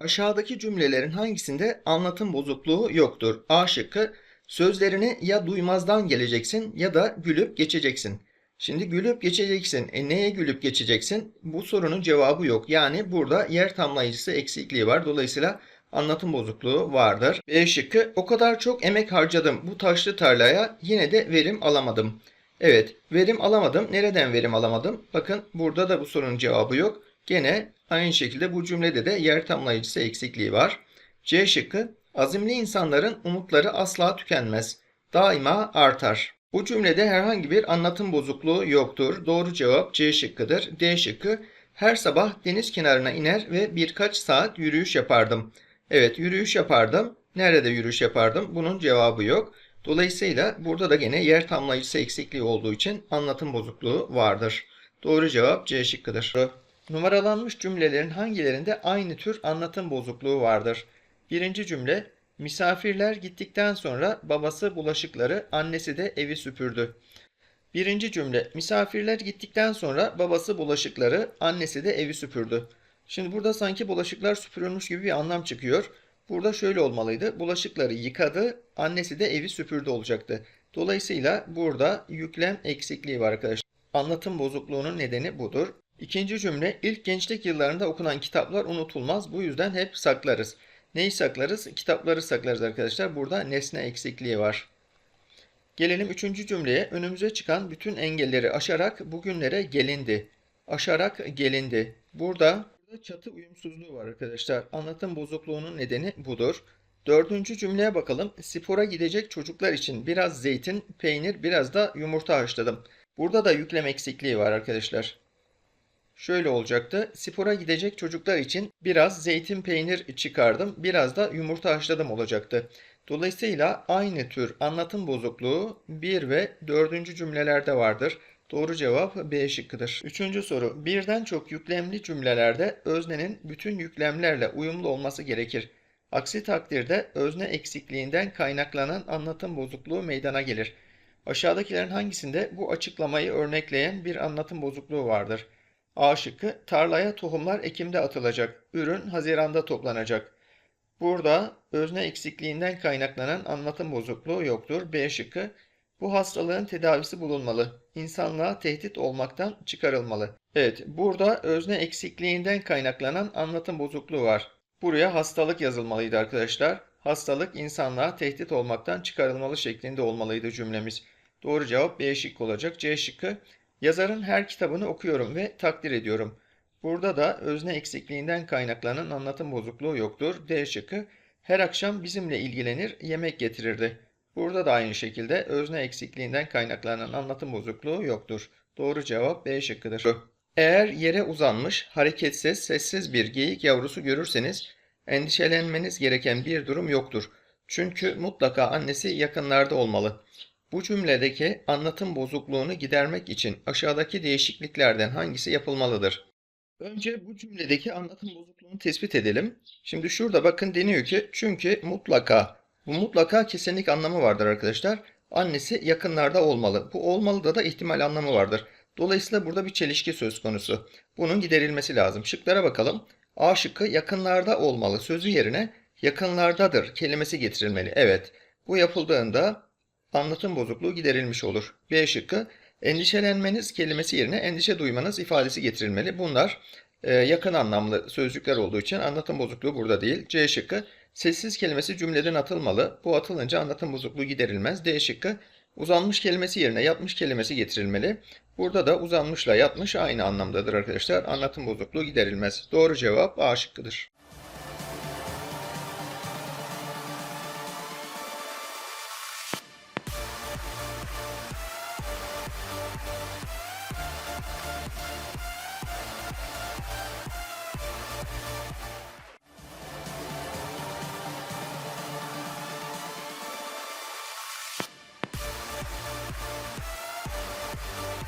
Aşağıdaki cümlelerin hangisinde anlatım bozukluğu yoktur? A şıkkı sözlerini ya duymazdan geleceksin ya da gülüp geçeceksin. Şimdi gülüp geçeceksin. E neye gülüp geçeceksin? Bu sorunun cevabı yok. Yani burada yer tamlayıcısı eksikliği var. Dolayısıyla anlatım bozukluğu vardır. B şıkkı o kadar çok emek harcadım bu taşlı tarlaya yine de verim alamadım. Evet verim alamadım. Nereden verim alamadım? Bakın burada da bu sorunun cevabı yok. Gene aynı şekilde bu cümlede de yer tamlayıcısı eksikliği var. C şıkkı azimli insanların umutları asla tükenmez. Daima artar. Bu cümlede herhangi bir anlatım bozukluğu yoktur. Doğru cevap C şıkkıdır. D şıkkı her sabah deniz kenarına iner ve birkaç saat yürüyüş yapardım. Evet yürüyüş yapardım. Nerede yürüyüş yapardım? Bunun cevabı yok. Dolayısıyla burada da gene yer tamlayıcısı eksikliği olduğu için anlatım bozukluğu vardır. Doğru cevap C şıkkıdır. Numaralanmış cümlelerin hangilerinde aynı tür anlatım bozukluğu vardır? Birinci cümle Misafirler gittikten sonra babası bulaşıkları, annesi de evi süpürdü. Birinci cümle Misafirler gittikten sonra babası bulaşıkları, annesi de evi süpürdü. Şimdi burada sanki bulaşıklar süpürülmüş gibi bir anlam çıkıyor. Burada şöyle olmalıydı. Bulaşıkları yıkadı, annesi de evi süpürdü olacaktı. Dolayısıyla burada yüklem eksikliği var arkadaşlar. Anlatım bozukluğunun nedeni budur. İkinci cümle ilk gençlik yıllarında okunan kitaplar unutulmaz. Bu yüzden hep saklarız. Neyi saklarız? Kitapları saklarız arkadaşlar. Burada nesne eksikliği var. Gelelim üçüncü cümleye. Önümüze çıkan bütün engelleri aşarak bugünlere gelindi. Aşarak gelindi. Burada çatı uyumsuzluğu var arkadaşlar. Anlatım bozukluğunun nedeni budur. Dördüncü cümleye bakalım. Spora gidecek çocuklar için biraz zeytin, peynir, biraz da yumurta haşladım. Burada da yüklem eksikliği var arkadaşlar. Şöyle olacaktı. Spora gidecek çocuklar için biraz zeytin peynir çıkardım, biraz da yumurta haşladım olacaktı. Dolayısıyla aynı tür anlatım bozukluğu 1 ve 4. cümlelerde vardır. Doğru cevap B şıkkıdır. Üçüncü soru. Birden çok yüklemli cümlelerde öznenin bütün yüklemlerle uyumlu olması gerekir. Aksi takdirde özne eksikliğinden kaynaklanan anlatım bozukluğu meydana gelir. Aşağıdakilerin hangisinde bu açıklamayı örnekleyen bir anlatım bozukluğu vardır? A şıkkı tarlaya tohumlar Ekim'de atılacak. Ürün Haziran'da toplanacak. Burada özne eksikliğinden kaynaklanan anlatım bozukluğu yoktur. B şıkkı bu hastalığın tedavisi bulunmalı. İnsanlığa tehdit olmaktan çıkarılmalı. Evet, burada özne eksikliğinden kaynaklanan anlatım bozukluğu var. Buraya hastalık yazılmalıydı arkadaşlar. Hastalık insanlığa tehdit olmaktan çıkarılmalı şeklinde olmalıydı cümlemiz. Doğru cevap B şıkkı olacak. C şıkkı Yazarın her kitabını okuyorum ve takdir ediyorum. Burada da özne eksikliğinden kaynaklanan anlatım bozukluğu yoktur. D şıkkı her akşam bizimle ilgilenir, yemek getirirdi. Burada da aynı şekilde özne eksikliğinden kaynaklanan anlatım bozukluğu yoktur. Doğru cevap B şıkkıdır. Eğer yere uzanmış, hareketsiz, sessiz bir geyik yavrusu görürseniz endişelenmeniz gereken bir durum yoktur. Çünkü mutlaka annesi yakınlarda olmalı. Bu cümledeki anlatım bozukluğunu gidermek için aşağıdaki değişikliklerden hangisi yapılmalıdır? Önce bu cümledeki anlatım bozukluğunu tespit edelim. Şimdi şurada bakın deniyor ki çünkü mutlaka. Bu mutlaka kesinlik anlamı vardır arkadaşlar. Annesi yakınlarda olmalı. Bu olmalıda da ihtimal anlamı vardır. Dolayısıyla burada bir çelişki söz konusu. Bunun giderilmesi lazım. Şıklara bakalım. A şıkkı yakınlarda olmalı sözü yerine yakınlardadır kelimesi getirilmeli. Evet. Bu yapıldığında anlatım bozukluğu giderilmiş olur. B şıkkı endişelenmeniz kelimesi yerine endişe duymanız ifadesi getirilmeli. Bunlar e, yakın anlamlı sözcükler olduğu için anlatım bozukluğu burada değil. C şıkkı sessiz kelimesi cümleden atılmalı. Bu atılınca anlatım bozukluğu giderilmez. D şıkkı uzanmış kelimesi yerine yatmış kelimesi getirilmeli. Burada da uzanmışla yatmış aynı anlamdadır arkadaşlar. Anlatım bozukluğu giderilmez. Doğru cevap A şıkkıdır.